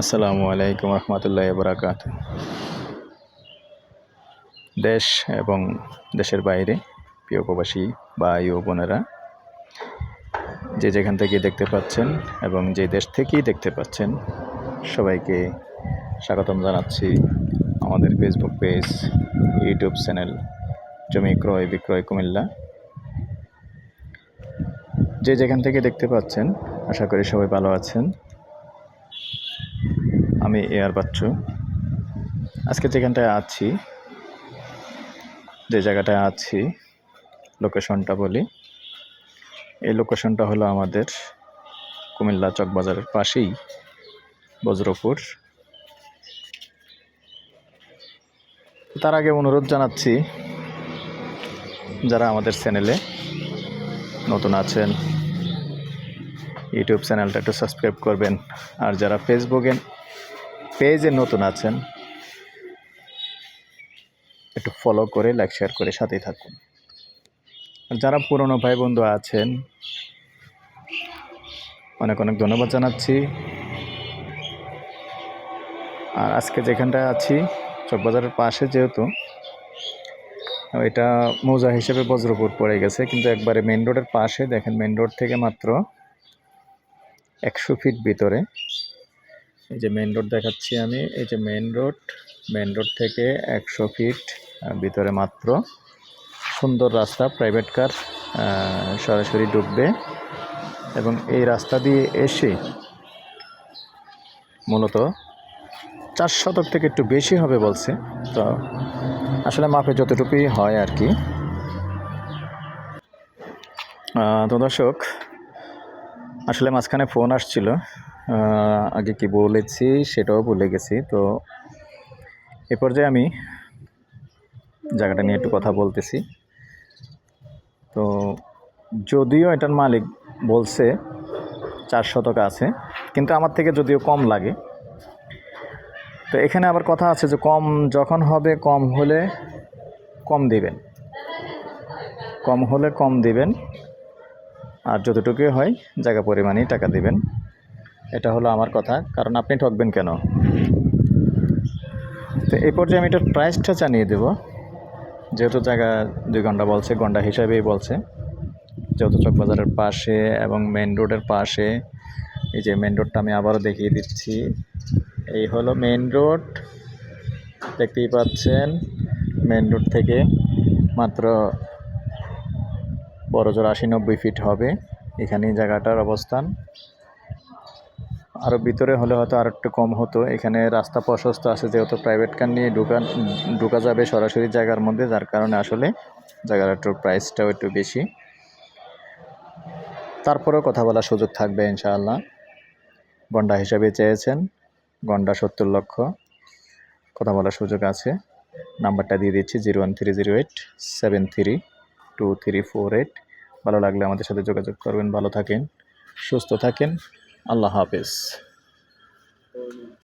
আসসালামু আলাইকুম রহমতুল্লাহ বরাকাত দেশ এবং দেশের বাইরে, প্রিয় প্রবাসী ভাই ও বোনেরা, যে যেখান থেকে দেখতে পাচ্ছেন এবং যে দেশ থেকেই দেখতে পাচ্ছেন, সবাইকে স্বাগতম জানাচ্ছি আমাদের ফেসবুক পেজ ইউটিউব চ্যানেল জমি ক্রয় বিক্রয় কুমিল্লা। যে যেখান থেকে দেখতে পাচ্ছেন, আশা করি সবাই ভালো আছেন। আমি এয়ার বাচ্চু। আজকে যেখানটায় আছি, যে জায়গাটায় আছি লোকেশনটা বলি। এই লোকেশনটা হলো আমাদের কুমিল্লা চকবাজারের পাশেই, বজ্রপুর। তার আগে অনুরোধ জানাচ্ছি, যারা আমাদের চ্যানেলে নতুন আছেন ইউটিউব চ্যানেলটা একটু সাবস্ক্রাইব করবেন। আর যারা ফেসবুকে পেজে নতুন আছেন, একটু ফলো করে লাইক শেয়ার করে সাথেই থাকুন। যারা পুরনো ভাই বন্ধু আছেন, অনেক অনেক ধন্যবাদ জানাচ্ছি। আর আজকে যেখানটায় আছি, চকবাজারের পাশে যেহেতু, এটা মৌজা হিসেবে বজ্রপুর পড়ে গেছে, কিন্তু একবারে মেন রোডের পাশে, দেখেন মেন রোড থেকে মাত্র একশো ফিট ভিতরে। এই যে মেন রোড দেখাচ্ছি আমি। এই যে মেন রোড মেন রোড থেকে একশো ফিট ভিতরে মাত্র। সুন্দর রাস্তা প্রাইভেট কার সরাসরি ডুববে। এবং এই রাস্তা দিয়ে এসে মূলত চার শতক থেকে একটু বেশি হবে বলছে। তো আসলে মাপে যতটুকুই হয় আর কি। তো দর্শক, আসলে মাঝখানে ফোন আসছিল। আগে কি বলেছি সেটাও ভুলে গেছি। তো এ পর্যায়ে আমি জায়গাটা নিয়ে একটু কথা বলতেছি। তো যদিও এটার মালিক বলছে চার শতক আছে, কিন্তু আমার থেকে যদিও কম লাগে। তো এখানে আবার কথা আছে যে কম যখন হবে কম হলে কম দিবেন। কম হলে কম দিবেন, আর যতটুকুই হয় জায়গা পরিমাণেই টাকা দিবেন। এটা হলো আমার কথা, কারণ আপনি ঠকবেন কেন? তো এই পর্যায়ে আমি এটার প্রাইসটা জানিয়ে দেব। যেহেতু জায়গা দুই ঘণ্টা বলছে, ঘণ্টা হিসাবেই বলছে। যেহেতু চকবাজারের পাশে এবং মেন রোডের পাশে, এই যে মেন রোডটা আমি আবারও দেখিয়ে দিচ্ছি। এই হলো মেন রোড দেখতেই পাচ্ছেন মেন রোড থেকে মাত্র বড় জোর আশি নব্বই ফিট হবে। এখানেই জায়গাটার অবস্থান। আরও ভিতরে হলে হয়তো আর একটু কম হতো। এখানে রাস্তা প্রশস্ত আছে, যেহেতু প্রাইভেট কার নিয়ে ঢুকা ঢুকা যাবে সরাসরি জায়গার মধ্যে, যার কারণে আসলে জায়গার একটু প্রাইসটাও একটু বেশি। তারপরেও কথা বলার সুযোগ থাকবে ইনশাআল্লাহ। গন্ডা হিসাবে চেয়েছেন, গন্ডা সত্তর লক্ষ। কথা বলার সুযোগ আছে। নাম্বারটা দিয়ে দিচ্ছি, zero one three zero eight seven three two three four eight. ভালো লাগলে আমাদের সাথে যোগাযোগ করবেন। ভালো থাকেন, সুস্থ থাকেন। আল্লাহ হাফেজ।